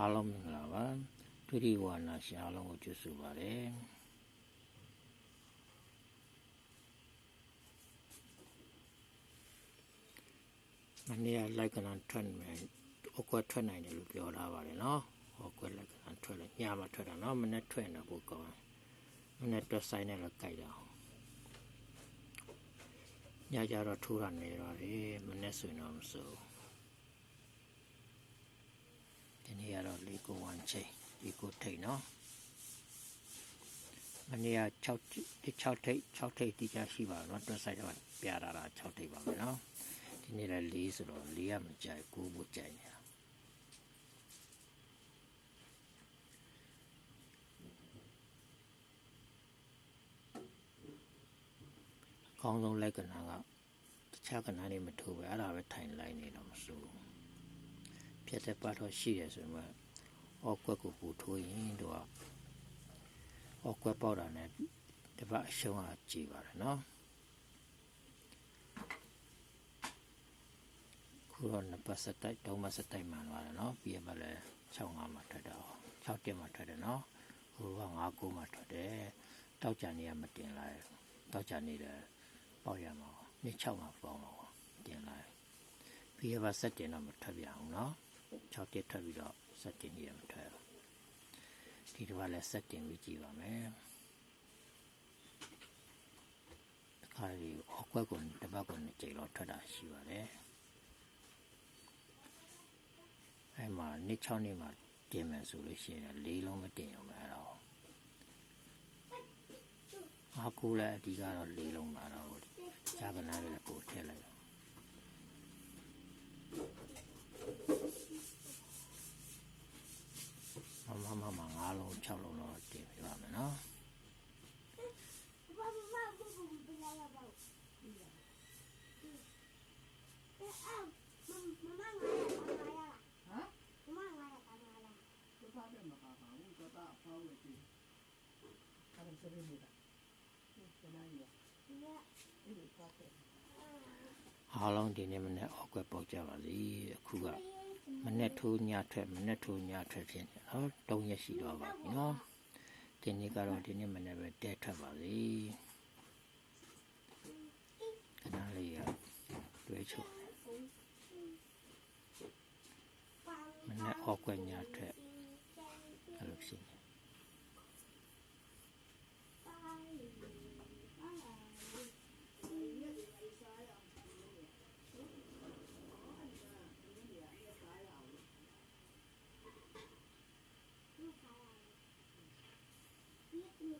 အားလုံးမင်္ဂလာပါဒုတိယဝါနာရှင်အားလုံးကိုကျေးဇူးပါတယ်မနေ့ကလိုက်ကနန်ထွက်မယ်အကွက်ထွက်နိုင်တယ်လို့ပြောထားပါတယ်နော်ဟောကွက်လိုက်ကနန်ထွက်လိုက်ညမှာထွက်တာနော်မနေ့ထွက်နေဖို့ကောင်းမနေ့တွက်ဆိုင်နဲ့လည်းကြိုက်တာညကြတော့ထိုးရနေတော့လေမနေ့ဆိုရင်တော့မစိုး ဒီနေ့ ကတော့လေးကို1ချိန်လေးကိုထိတ်နော်မနေ့က6 6ထိတ်6ထိတ်တိကျရှိပါတော့တွက်ဆိုင်တော့ပြတာတာ6ထိတ်ပါမယ်နော်ဒီနေ့လည်း4ဆိုတော့4ကမကြိုက်9ကိုကြိုက်နေတာအကောင်းဆုံးလက်ကနာကတခြားကနာတွေမထိုးပဲအဲ့ဒါပဲထိုင်လိုက်နေတော့မစိုးဘူးဖြတ်တဲ့ပတ်တော့ရှိတယ်ဆိုရင် အောက်ကွက်ကိုပူထိုးရင်တို့ကအောက်ကွက်ပေါက်တာနဲ့တပတ်အရှုံးကကြည်ပါတယ်နော်ခုတော့နှစ်ပတ်စတိုက်သုံးပတ်စတိုက်မှန်သွားတယ်နော်ပြီးရပါလဲ65မှာထွက်တော့6တက်မှာထွက်တယ်နော်ဟိုက9 9မှာထွက်တယ်တောက်ကြနေရမတင်လိုက်တောက်ကြနေတယ်ပေါက်ရမှာနေ့6မှာပေါက်မှာတင်လိုက်ပြီးရပါစက်တင်တော့မထွက်ပြအောင်နော်6တက်ထွက်ပြီးတော့ စက်တင်ကြီးရမထွက်ဘူးဒီတော့လည်းစက်တင်ပြီးကြည့်ပါမယ်အခါကြီးအကွက်ကိုတပတ်ကိုနှစ်ကြိမ်တော့ထွက်တာရှိပါတယ်အဲ့မှာနှစ်6နှစ်မှာတင်မယ်ဆိုလို့ရှိရင်လေးလုံးမတင်ရုံပဲအဲ့တော့အခုလည်းအဓိကတော့လေးလုံးပါတော့ဂျာကနာလည်းပို့ထည့်လိုက်တော့ မမှာ9လုံး6လုံးတော့တင်ပြပါမယ်နော်အားလုံးဒီနေ့မနေ့အောက်ွက်ပေါက်ကြပါစေအခုက မနေ့ထိုးညထွက်မနေ့ထိုးညထွက်ဖြစ်နေနော်၃ရက်ရှိတော့ပါပြီနော်ဒီနေ့ကတော့ဒီနေ့မနေ့ပဲတဲထွက်ပါစေခဏလေးရတွဲချုပ်မနေ့အောက်ကွက်ညထွက်အဲ့လိုဖြစ်နေ